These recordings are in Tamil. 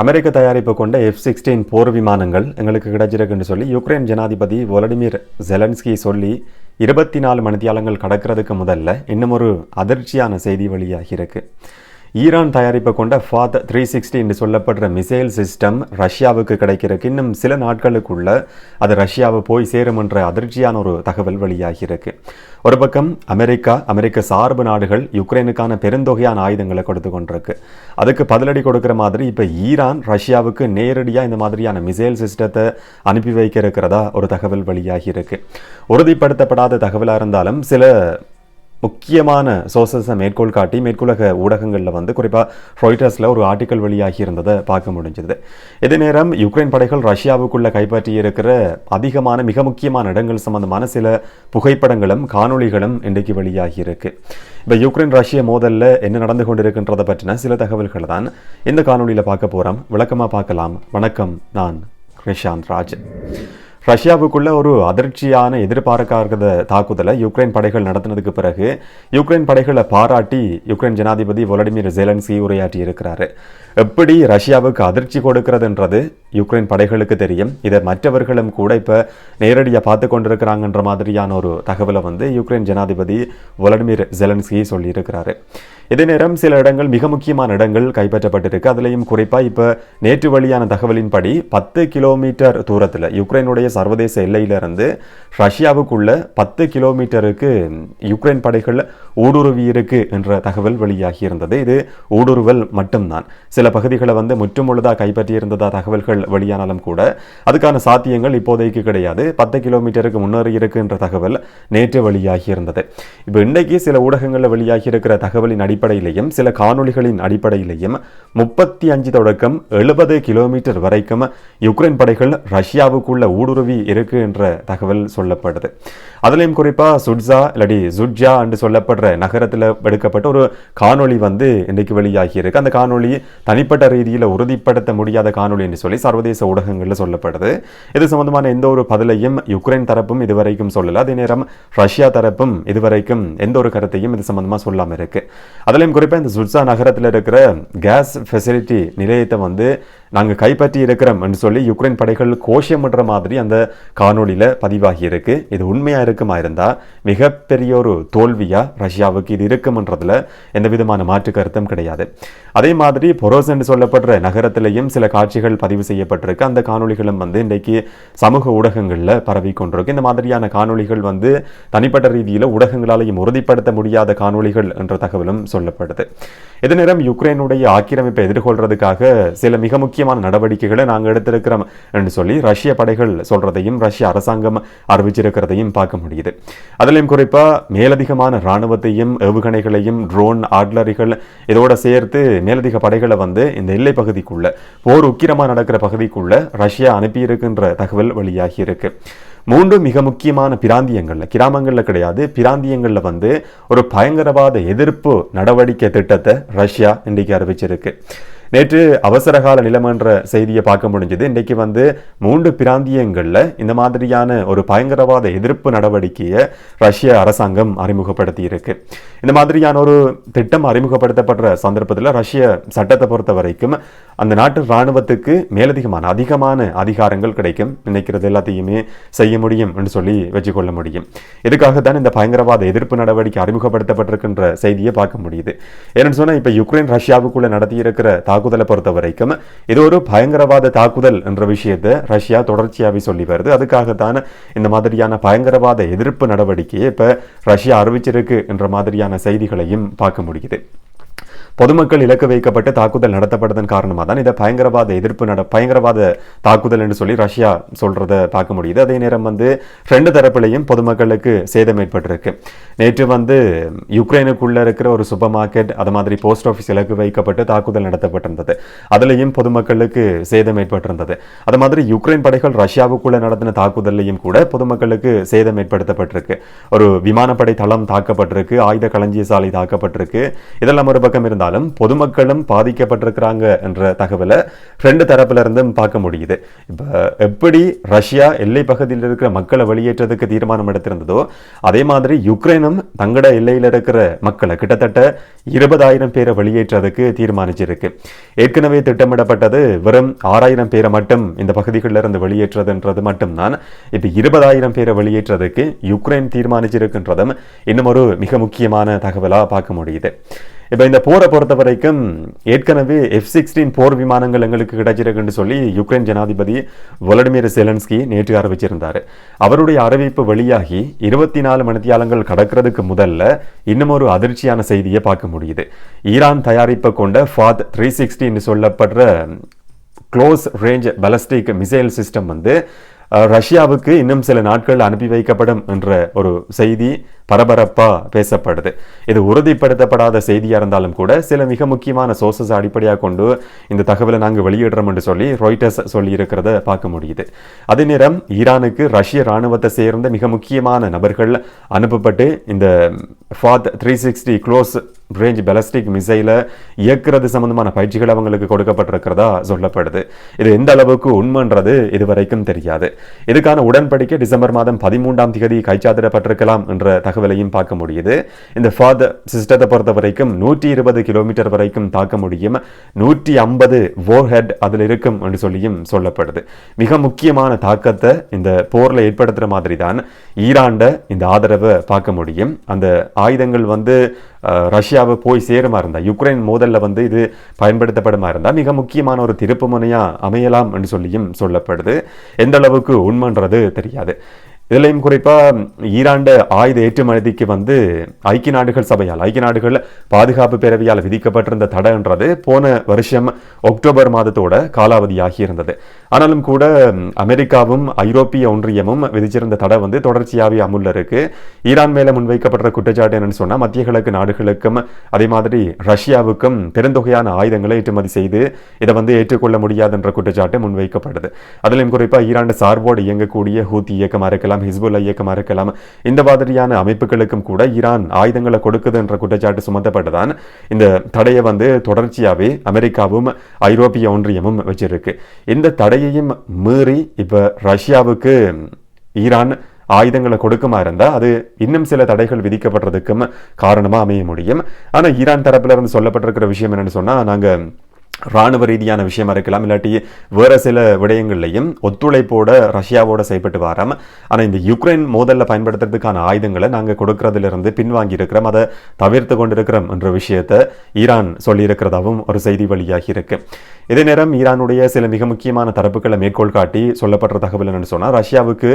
அமெரிக்க தயாரிப்பு கொண்ட எஃப் சிக்ஸ்டீன் போர் விமானங்கள் எங்களுக்கு கிடைச்சிருக்குன்னு சொல்லி யுக்ரைன் ஜனாதிபதி வொலடிமிர் ஜெலன்ஸ்கி சொல்லி இருபத்தி நாலு மணித்தியாலங்கள் கடக்கிறதுக்கு முதல்ல இன்னும் ஒரு அதிர்ச்சியான செய்தி வெளியாகியிருக்கு. ஈரான் தயாரிப்பை கொண்ட ஃபாத் த்ரீ சிக்ஸ்டி என்று சொல்லப்படுற மிசைல் சிஸ்டம் ரஷ்யாவுக்கு கிடைக்கிறதுக்கு இன்னும் சில நாட்களுக்குள்ள அது ரஷ்யாவை போய் சேரும் என்ற அதிர்ச்சியான ஒரு தகவல் வெளியாகியிருக்கு. ஒரு பக்கம் அமெரிக்கா அமெரிக்க சார்பு நாடுகள் யுக்ரைனுக்கான பெருந்தொகையான ஆயுதங்களை கொடுத்து கொண்டிருக்கு. அதுக்கு பதிலடி கொடுக்குற மாதிரி இப்போ ஈரான் ரஷ்யாவுக்கு நேரடியாக இந்த மாதிரியான மிசைல் சிஸ்டத்தை அனுப்பி வைக்க இருக்கிறதா ஒரு தகவல் வெளியாகியிருக்கு. உறுதிப்படுத்தப்படாத தகவலாக இருந்தாலும் சில முக்கியமான சோர்சஸை மேற்கோள் காட்டி மேற்குலக ஊடகங்களில் வந்து குறிப்பாக ரொய்டர்ஸில் ஒரு ஆர்டிக்கல் வெளியாகி இருந்ததை பார்க்க முடிஞ்சது. இதே நேரம் யுக்ரைன் படைகள் ரஷ்யாவுக்குள்ளே கைப்பற்றி இருக்கிற அதிகமான மிக முக்கியமான இடங்கள் சம்பந்தமான சில புகைப்படங்களும் காணொளிகளும் இன்றைக்கு வெளியாகி இருக்கு. இப்போ யுக்ரைன் ரஷ்ய மோதலில் என்ன நடந்து கொண்டிருக்கின்றதை பற்றின சில தகவல்கள் தான் இந்த காணொலியில் பார்க்க போகிறோம் விளக்கமாக பார்க்கலாம். வணக்கம் நான் கிருஷாந்த் ராஜ். ரஷ்யாவுக்குள்ள ஒரு அதிர்ச்சியான எதிர்பார்க்காத தாக்குதலை யுக்ரைன் படைகள் நடத்தினதுக்கு பிறகு யுக்ரைன் படைகளை பாராட்டி யுக்ரைன் ஜனாதிபதி வொலடிமிர் ஜெலன்ஸ்கி உரையாற்றி இருக்கிறாரு எப்படி ரஷ்யாவுக்கு அதிர்ச்சி கொடுக்கிறதுன்றது யுக்ரைன் படைகளுக்கு தெரியும். இதை மற்றவர்களும் கூட இப்போ நேரடியாக பார்த்து கொண்டிருக்கிறாங்கன்ற மாதிரியான ஒரு தகவலை வந்து யுக்ரைன் ஜனாதிபதி வொலடிமிர் ஜெலன்ஸ்கி சொல்லியிருக்கிறாரு. இதே நேரம் சில இடங்கள் மிக முக்கியமான இடங்கள் கைப்பற்றப்பட்டிருக்கு. அதுலேயும் குறிப்பாக இப்போ நேற்று வழியான தகவலின்படி பத்து கிலோமீட்டர் தூரத்தில் யுக்ரைனுடைய சர்வதேச எல்லையிலிருந்து ரஷ்யாவுக்குள்ள பத்து கிலோமீட்டருக்கு யுக்ரைன் படைகள் ஊடுருவி இருக்கு என்ற தகவல் வெளியாகி இருந்தது. இது ஊடுருவல் மட்டும்தான். சில பகுதிகளை வந்து முற்றுமுழுதாக கைப்பற்றியிருந்ததா தகவல்கள் தகவல்கள் வெளியானாலும் கூட அதுக்கான சாத்தியங்கள் இப்போதைக்கு கிடையாது. பத்து கிலோமீட்டருக்கு முன்னேறி இருக்குன்ற தகவல் நேற்று வெளியாகி இருந்தது இப்போ இன்றைக்கு சில ஊடகங்களில் வெளியாகி இருக்கிற தகவலின் அடிப்படையிலையும் சில காணொலிகளின் அடிப்படையிலையும் முப்பத்தி அஞ்சு தொடக்கம் எழுபது கிலோமீட்டர் வரைக்கும் யுக்ரைன் படைகள் ரஷ்யாவுக்குள்ள ஊடுருவி இருக்கு என்ற தகவல் சொல்லப்படுது. அதுலேயும் குறிப்பாக சுட்ஸா இல்லாடி சுட்ஜா என்று சொல்லப்படுற நகரத்தில் எடுக்கப்பட்ட ஒரு காணொளி வந்து இன்றைக்கு வெளியாகி இருக்கு அந்த காணொளி தனிப்பட்ட ரீதியில் உறுதிப்படுத்த முடியாத காணொளி என்று சொல்லி சர்வதேச ஊடகங்களில் சொல்லப்படுது. இது சம்பந்தமான எந்த ஒரு பதிலையும் யுக்ரைன் தரப்பும் இதுவரைக்கும் சொல்லல. அதே நேரம் ரஷ்யா தரப்பும் இதுவரைக்கும் எந்த ஒரு கருத்தையும் இது சம்பந்தமாக சொல்லாமல் இருக்கு. அதுலேயும் குறிப்பாக இந்த சுட்ஸா நகரத்தில் இருக்கிற கேஸ் ஃபெசிலிட்டி நிலையத்தை வந்து நாங்கள் கைப்பற்றி இருக்கிறோம் என்று சொல்லி யுக்ரைன் படைகள் கோஷமிடுற மாதிரி அந்த காணொலியில் பதிவாகி இருக்கு இது உண்மையாக இருக்குமா இருந்தால் மிகப்பெரிய ஒரு தோல்வியாக ரஷ்யாவுக்கு இது இருக்கும்ன்றதுல எந்த விதமான மாற்று கருத்தும் கிடையாது. அதே மாதிரி பொரோஸ் என்று சொல்லப்படுற நகரத்திலையும் சில காட்சிகள் பதிவு செய்யப்பட்டிருக்கு. அந்த காணொளிகளும் வந்து இன்றைக்கு சமூக ஊடகங்களில் பரவி கொண்டிருக்கு. இந்த மாதிரியான காணொளிகள் வந்து தனிப்பட்ட ரீதியில் ஊடகங்களாலையும் உறுதிப்படுத்த முடியாத காணொளிகள் என்ற தகவலும் சொல்லப்படுது. இதே நேரம் யுக்ரைனுடைய ஆக்கிரமிப்பை எதிர்கொள்றதுக்காக சில மிக முக்கியமான நடவடிக்கைகளை நாங்கள் எடுத்திருக்கிறோம் என்று சொல்லி ரஷ்ய படைகள் சொல்றதையும் ரஷ்ய அரசாங்கம் அறிவிச்சிருக்கிறதையும் பார்க்க முடியுது. அதிலையும் குறிப்பா மேலதிகமான இராணுவத்தையும் ஏவுகணைகளையும் ட்ரோன் ஆட்லரிகள் இதோட சேர்த்து மேலதிக படைகளை வந்து இந்த எல்லை பகுதிக்குள்ள போர் உக்கிரமா நடக்கிற பகுதிக்குள்ள ரஷ்யா அனுப்பியிருக்கின்ற தகவல் வெளியாகி இருக்கு. மூன்றும் மிக முக்கியமான பிராந்தியங்களில் கிராமங்களில் கிடையாது. பிராந்தியங்களில் வந்து ஒரு பயங்கரவாத எதிர்ப்பு நடவடிக்கை திட்டத்தை ரஷ்யா இன்றைக்கு அறிவிச்சிருக்கு. நேற்று அவசரகால நிலமன்ற செய்தியை பார்க்க முடிஞ்சது. இன்றைக்கு வந்து மூன்று பிராந்தியங்களில் இந்த மாதிரியான ஒரு பயங்கரவாத எதிர்ப்பு நடவடிக்கையை ரஷ்ய அரசாங்கம் அறிமுகப்படுத்தி இருக்கு. இந்த மாதிரியான ஒரு திட்டம் அறிமுகப்படுத்தப்படுற சந்தர்ப்பத்தில் ரஷ்ய சட்டத்தை பொறுத்த வரைக்கும் அந்த நாட்டு இராணுவத்துக்கு மேலதிகமான அதிகமான அதிகாரங்கள் கிடைக்கும். நினைக்கிறது எல்லாத்தையுமே செய்ய முடியும் என்று சொல்லி வச்சுக்கொள்ள முடியும். இதுக்காகத்தான் இந்த பயங்கரவாத எதிர்ப்பு நடவடிக்கை அறிமுகப்படுத்தப்பட்டிருக்கின்ற செய்தியை பார்க்க முடியுது. ஏன்னு சொன்னால் இப்போ யுக்ரைன் ரஷ்யாவுக்குள்ள நடத்தியிருக்கிற தாக்குதலை பொறுத்த வரைக்கும் இது ஒரு பயங்கரவாத தாக்குதல் என்ற விஷயத்தை ரஷ்யா தொடர்ச்சியாகவே சொல்லி வருது. அதுக்காகத்தான் இந்த மாதிரியான பயங்கரவாத எதிர்ப்பு நடவடிக்கையை இப்போ ரஷ்யா அறிவிச்சிருக்கு என்ற மாதிரியான செய்திகளையும் பார்க்க முடியுது. பொதுமக்கள் இலக்கு வைக்கப்பட்டு தாக்குதல் நடத்தப்பட்டதன் காரணமாக தான் இதை பயங்கரவாத எதிர்ப்பு நட பயங்கரவாத தாக்குதல் என்று சொல்லி ரஷ்யா சொல்றத பார்க்க முடியுது. அதே நேரம் வந்து ரெண்டு தரப்புலையும் பொதுமக்களுக்கு சேதம் ஏற்பட்டிருக்கு. நேற்று வந்து யுக்ரைனுக்குள்ள இருக்கிற ஒரு சூப்பர் மார்க்கெட் அது மாதிரி போஸ்ட் ஆஃபீஸ் இலக்கு வைக்கப்பட்டு தாக்குதல் நடத்தப்பட்டிருந்தது. அதுலேயும் பொதுமக்களுக்கு சேதம் ஏற்பட்டிருந்தது. அது மாதிரி யுக்ரைன் படைகள் ரஷ்யாவுக்குள்ள நடத்தின தாக்குதல்லையும் கூட பொதுமக்களுக்கு சேதம் ஏற்படுத்தப்பட்டிருக்கு. ஒரு விமானப்படை தளம் தாக்கப்பட்டிருக்கு ஆயுத களஞ்சிய சாலை தாக்கப்பட்டிருக்கு. இதெல்லாம் ஒரு பக்கம் இருந்தால் இருந்தாலும் பொதுமக்களும் பாதிக்கப்பட்டிருக்கிறாங்க என்ற தகவலை ரெண்டு தரப்புல இருந்தும் பார்க்க முடியுது. இப்போ எப்படி ரஷ்யா எல்லை பகுதியில் இருக்கிற மக்களை வெளியேற்றதுக்கு தீர்மானம் எடுத்திருந்ததோ அதே மாதிரி யுக்ரைனும் தங்கட எல்லையில் இருக்கிற மக்களை கிட்டத்தட்ட இருபதாயிரம் பேரை வெளியேற்றதுக்கு தீர்மானிச்சிருக்கு. ஏற்கனவே திட்டமிடப்பட்டது வெறும் ஆறாயிரம் பேரை மட்டும் இந்த பகுதிகளில் இருந்து வெளியேற்றதுன்றது மட்டும்தான். இப்போ இருபதாயிரம் பேரை வெளியேற்றதுக்கு யுக்ரைன் தீர்மானிச்சிருக்கின்றதும் இன்னும் ஒரு மிக முக்கியமான தகவலாக பார்க்க முடியுது. இப்போ இந்த போரை பொறுத்த வரைக்கும் ஏற்கனவே எஃப் சிக்ஸ்டீன் போர் விமானங்கள் எங்களுக்கு கிடைச்சிருக்குன்னு சொல்லி யுக்ரைன் ஜனாதிபதி வொலடிமிர் செலன்ஸ்கி நேற்று அறிவிச்சிருந்தார். அவருடைய அறிவிப்பு வெளியாகி இருபத்தி நாலு மணித்தியாலங்கள் கடக்கிறதுக்கு முதல்ல இன்னும் ஒரு அதிர்ச்சியான செய்தியை பார்க்க முடியுது. ஈரான் தயாரிப்பை கொண்ட ஃபாத் த்ரீ சிக்ஸ்டின்னு சொல்லப்படுற close range ballistic missile system வந்து ரஷ்யாவுக்கு இன்னும் சில நாட்கள் அனுப்பி வைக்கப்படும் என்ற ஒரு செய்தி பரபரப்பாக பேசப்படுது. இது உறுதிப்படுத்தப்படாத செய்தியாக இருந்தாலும் கூட சில மிக முக்கியமான சோர்சஸ் அடிப்படையாக கொண்டு இந்த தகவலை நாங்கள் வெளியிடுறோம் என்று சொல்லி ராய்டர்ஸ் சொல்லியிருக்கிறத பார்க்க முடியுது. அதே நேரம் ஈரானுக்கு ரஷ்ய ராணுவத்தை சேர்ந்த மிக முக்கியமான நபர்கள் அனுப்பப்பட்டு இந்த Fath three sixty close range ballistic மிசைலை இயக்குறது சம்பந்தமான பயிற்சிகள் அவங்களுக்கு கொடுக்கப்பட்டிருக்கிறதா சொல்லப்படுது. இது எந்த அளவுக்கு உண்மைன்றது இதுவரைக்கும் தெரியாது. இதுக்கான உடன்படிக்கை டிசம்பர் மாதம் பதிமூன்றாம் தேதி கைச்சாத்திடப்பட்டிருக்கலாம் என்ற தகவல் தகவலையும் பார்க்க முடியுது. இந்த ஃபாதர் சிஸ்டத்தை பொறுத்த வரைக்கும் நூற்றி இருபது கிலோமீட்டர் வரைக்கும் தாக்க முடியும். நூற்றி ஐம்பது ஹெட் அதில் இருக்கும் என்று சொல்லியும் சொல்லப்படுது. மிக முக்கியமான தாக்கத்தை இந்த போரில் ஏற்படுத்துகிற மாதிரி தான் ஈராண்ட இந்த ஆதரவை பார்க்க முடியும். அந்த ஆயுதங்கள் வந்து ரஷ்யாவை போய் சேருமா இருந்தால் யுக்ரைன் மோதலில் வந்து இது பயன்படுத்தப்படுமா இருந்தால் மிக முக்கியமான ஒரு திருப்பு முனையாக அமையலாம் என்று சொல்லியும் சொல்லப்படுது. எந்த அளவுக்கு உண்மைன்றது தெரியாது. இதுலையும் குறிப்பாக ஈராண்டு ஆயுத ஏற்றுமதிக்கு வந்து ஐக்கிய நாடுகள் சபையால் ஐக்கிய நாடுகள் பாதுகாப்பு பேரவையால் விதிக்கப்பட்டிருந்த தடைன்றது போன வருஷம் அக்டோபர் மாதத்தோட காலாவதியாகி இருந்தது ஆனாலும் கூட அமெரிக்காவும் ஐரோப்பிய ஒன்றியமும் விதிச்சிருந்த தடை வந்து தொடர்ச்சியாகவே அமுல்ல இருக்கு. ஈரான் மேல முன்வைக்கப்பட்ட குற்றச்சாட்டு என்னன்னு சொன்னா மத்திய கிழக்கு நாடுகளுக்கும் அதே மாதிரி ரஷ்யாவுக்கும் பெருந்தொகையான ஆயுதங்களை ஏற்றுமதி செய்து இதை வந்து ஏற்றுக்கொள்ள முடியாதுன்ற குற்றச்சாட்டு முன்வைக்கப்படுது. அதிலும் குறிப்பா ஈரான் சார்போடு இயங்கக்கூடிய ஹூத்தி இயக்கமாக இருக்கலாம் ஹிஸ்புல்லா இயக்கமாக இருக்கலாம் இந்த மாதிரியான அமைப்புகளுக்கும் கூட ஈரான் ஆயுதங்களை கொடுக்குது என்ற குற்றச்சாட்டு சுமத்தப்பட்டுதான் இந்த தடையை வந்து தொடர்ச்சியாவே அமெரிக்காவும் ஐரோப்பிய ஒன்றியமும் வச்சிருக்கு. இந்த தடையையும் மீறி இப்போ ரஷ்யாவுக்கு ஈரான் ஆயுதங்களை கொடுக்குமா இருந்தா அது இன்னும் சில தடைகள் விதிக்கப்படுறதுக்கும் காரணமாக அமைய முடியும். ஆனால் ஈரான் தரப்புல இருந்து சொல்லப்பட்டிருக்கிற விஷயம் என்னென்னு சொன்னா நாங்க ராணுவ ரீதியான விஷயமா இருக்கலாம் இல்லாட்டி வேற சில விடயங்கள்லையும் ஒத்துழைப்போட ரஷ்யாவோட செயல்பட்டு வரோம். ஆனால் இந்த யுக்ரைன் மோதலில் பயன்படுத்துறதுக்கான ஆயுதங்களை நாங்கள் கொடுக்கறதுலேருந்து பின்வாங்கி இருக்கிறோம். அதை தவிர்த்து கொண்டிருக்கிறோம் என்ற விஷயத்தை ஈரான் சொல்லியிருக்கிறதாவும் ஒரு செய்தி வழியாகி இருக்கு. இதே நேரம் ஈரானுடைய சில மிக முக்கியமான தரப்புகளை மேற்கோள் காட்டி சொல்லப்படுற தகவல் என்னன்னு சொன்னால் ரஷ்யாவுக்கு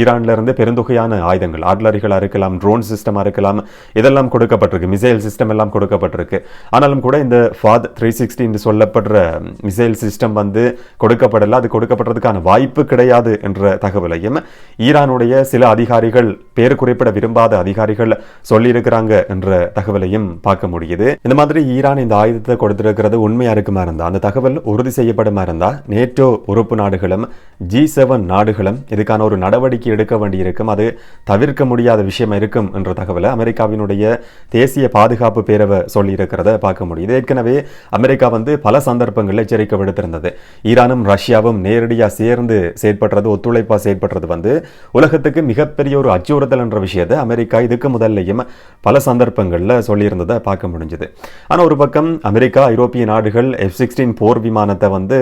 ஈரான்லேருந்து பெருந்தொகையான ஆயுதங்கள் ஆட்லரிகளாக இருக்கலாம் ட்ரோன் சிஸ்டமாக இருக்கலாம் இதெல்லாம் கொடுக்கப்பட்டிருக்கு. மிசைல் சிஸ்டம் எல்லாம் கொடுக்கப்பட்டிருக்கு. ஆனாலும் கூட இந்த ஃபாத் த்ரீ சிக்ஸ்டின்னு சொல்லப்படுற மிசைல் சிஸ்டம் வந்து கொடுக்கப்படலை. அது கொடுக்கப்படுறதுக்கான வாய்ப்பு கிடையாது என்ற தகவலையும் ஈரானுடைய சில அதிகாரிகள் பேர் குறிப்பிட விரும்பாத அதிகாரிகள் சொல்லியிருக்கிறாங்க என்ற தகவலையும் பார்க்க முடியுது. இந்த மாதிரி ஈரான் இந்த ஆயுதத்தை கொடுத்திருக்கிறது உண்மையாக இருக்குமா இருந்தால் அந்த தகவல் உறுதி செய்யப்படுமா இருந்தால் நேட்டோ உறுப்பு நாடுகளும் ஜி செவன் நாடுகளும் இதுக்கான ஒரு நடவடிக்கை எடுக்க வேண்டியிருக்கும். அது தவிர்க்க முடியாத விஷயம் இருக்கும் என்ற தகவலை அமெரிக்காவினுடைய தேசிய பாதுகாப்பு பேரவை சொல்லியிருக்கிறத பார்க்க முடியுது. ஏற்கனவே அமெரிக்கா வந்து பல சந்தர்ப்பங்களில் எச்சரிக்கை விடுத்திருந்தது. ஈரானும் ரஷ்யாவும் நேரடியாக சேர்ந்து செயற்படுறது ஒத்துழைப்பாக செயற்படுறது வந்து உலகத்துக்கு மிகப்பெரிய ஒரு அச்சுறுத்தல் என்ற விஷயத்தை அமெரிக்கா இதுக்கு முதல்லையும் பல சந்தர்ப்பங்களில் சொல்லியிருந்ததை பார்க்க முடிஞ்சது. ஆனால் ஒரு பக்கம் அமெரிக்கா ஐரோப்பிய நாடுகள் எஃப் சிக்ஸ்டீன் போர் விமானத்தை வந்து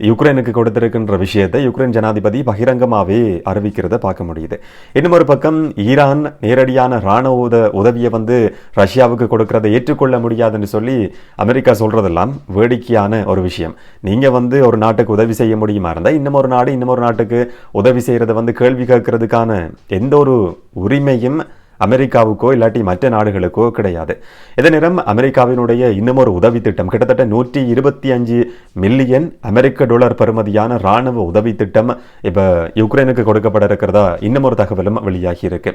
யுக்ரைனுக்கு கொடுத்திருக்கின்ற விஷயத்தை யுக்ரைன் ஜனாதிபதி பகிரங்கமாகவே அறிவிக்கிறத பார்க்க முடியுது. இன்னும் ஒரு பக்கம் ஈரான் நேரடியான இராணுவ உத உதவியை வந்து ரஷ்யாவுக்கு கொடுக்கறதை ஏற்றுக்கொள்ள முடியாதுன்னு சொல்லி அமெரிக்கா சொல்றதெல்லாம் வேடிக்கையான ஒரு விஷயம். நீங்க வந்து ஒரு நாட்டுக்கு உதவி செய்ய முடியுமா இருந்தால் இன்னும் ஒரு நாடு இன்னும் ஒரு நாட்டுக்கு உதவி செய்யறதை வந்து கேள்வி கேட்கறதுக்கான எந்த ஒரு உரிமையும் அமெரிக்காவுக்கோ இல்லாட்டி மற்ற நாடுகளுக்கோ கிடையாது. இதே நேரம் அமெரிக்காவினுடைய இன்னும் ஒரு உதவி திட்டம் கிட்டத்தட்ட நூற்றி இருபத்தி அஞ்சு மில்லியன் அமெரிக்க டாலர் பெறுமதியான ராணுவ உதவி திட்டம் இப்போ யுக்ரைனுக்கு கொடுக்கப்பட இருக்கிறதா இன்னும் ஒரு தகவலும் வெளியாகி இருக்கு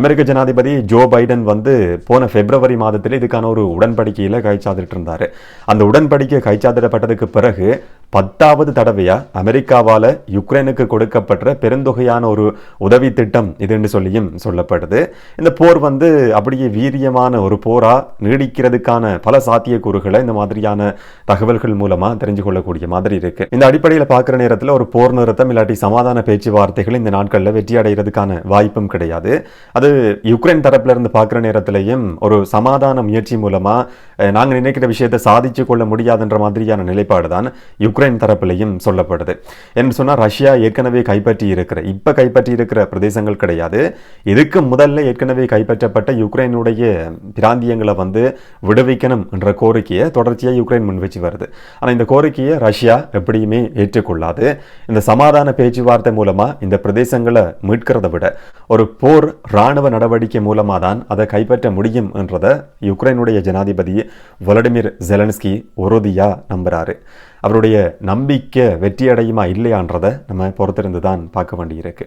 அமெரிக்க ஜனாதிபதி ஜோ பைடன் வந்து போன பிப்ரவரி மாதத்தில் இதுக்கான ஒரு உடன்படிக்கையில் கைச்சாதிட்டு இருந்தார் அந்த உடன்படிக்கை கைச்சாதிடப்பட்டதுக்கு பிறகு பத்தாவது தடவையாக அமெரிக்காவால் யுக்ரைனுக்கு கொடுக்கப்பட்ட பெருந்தொகையான ஒரு உதவி திட்டம் இதுன்னு சொல்லியும் சொல்லப்படுது. இந்த போர் வந்து அப்படியே வீரியமான ஒரு போராக நீடிக்கிறதுக்கான பல சாத்தியக்கூறுகளை இந்த மாதிரியான தகவல்கள் மூலமாக தெரிஞ்சு கொள்ளக்கூடிய மாதிரி இருக்கு. இந்த அடிப்படையில் பார்க்குற நேரத்தில் ஒரு போர் நிறுத்தம் இல்லாட்டி சமாதான பேச்சுவார்த்தைகள் இந்த நாட்களில் வெற்றி அடைகிறதுக்கான வாய்ப்பும் கிடையாது. அது யுக்ரைன் தரப்புல இருந்து பார்க்குற நேரத்திலையும் ஒரு சமாதான முயற்சி மூலமாக நாங்கள் நினைக்கிற விஷயத்தை சாதிச்சு கொள்ள முடியாதுன்ற மாதிரியான நிலைப்பாடு தான் யுக்ரைன் தரப்புலையும் சொல்லப்படுது. என்று சொன்னால் ரஷ்யா ஏற்கனவே கைப்பற்றி இருக்கிற இப்போ கைப்பற்றி இருக்கிற பிரதேசங்கள் கிடையாது. இதுக்கு முதல்ல ஏற்கனவே கைப்பற்றப்பட்ட யுக்ரைனுடைய பிராந்தியங்களை வந்து விடுவிக்கணும் என்ற கோரிக்கையை தொடர்ச்சியாக யுக்ரைன் முன் வச்சு வருது. ஆனால் இந்த கோரிக்கையை ரஷ்யா எப்படியுமே ஏற்றுக்கொள்ளாது. இந்த சமாதான பேச்சுவார்த்தை மூலமா இந்த பிரதேசங்களை மீட்கிறத விட ஒரு போர் இராணுவ நடவடிக்கை மூலமா தான் அதை கைப்பற்ற முடியும் என்றதை யுக்ரைனுடைய ஜனாதிபதி வலடிமிர் ஜெலன்ஸ்கி உறுதியா நம்புறாரு. அவருடைய நம்பிக்கை வெற்றி அடையுமா இல்லையான்றதை நம்ம பொறுத்திருந்து தான் பார்க்க வேண்டியிருக்கு.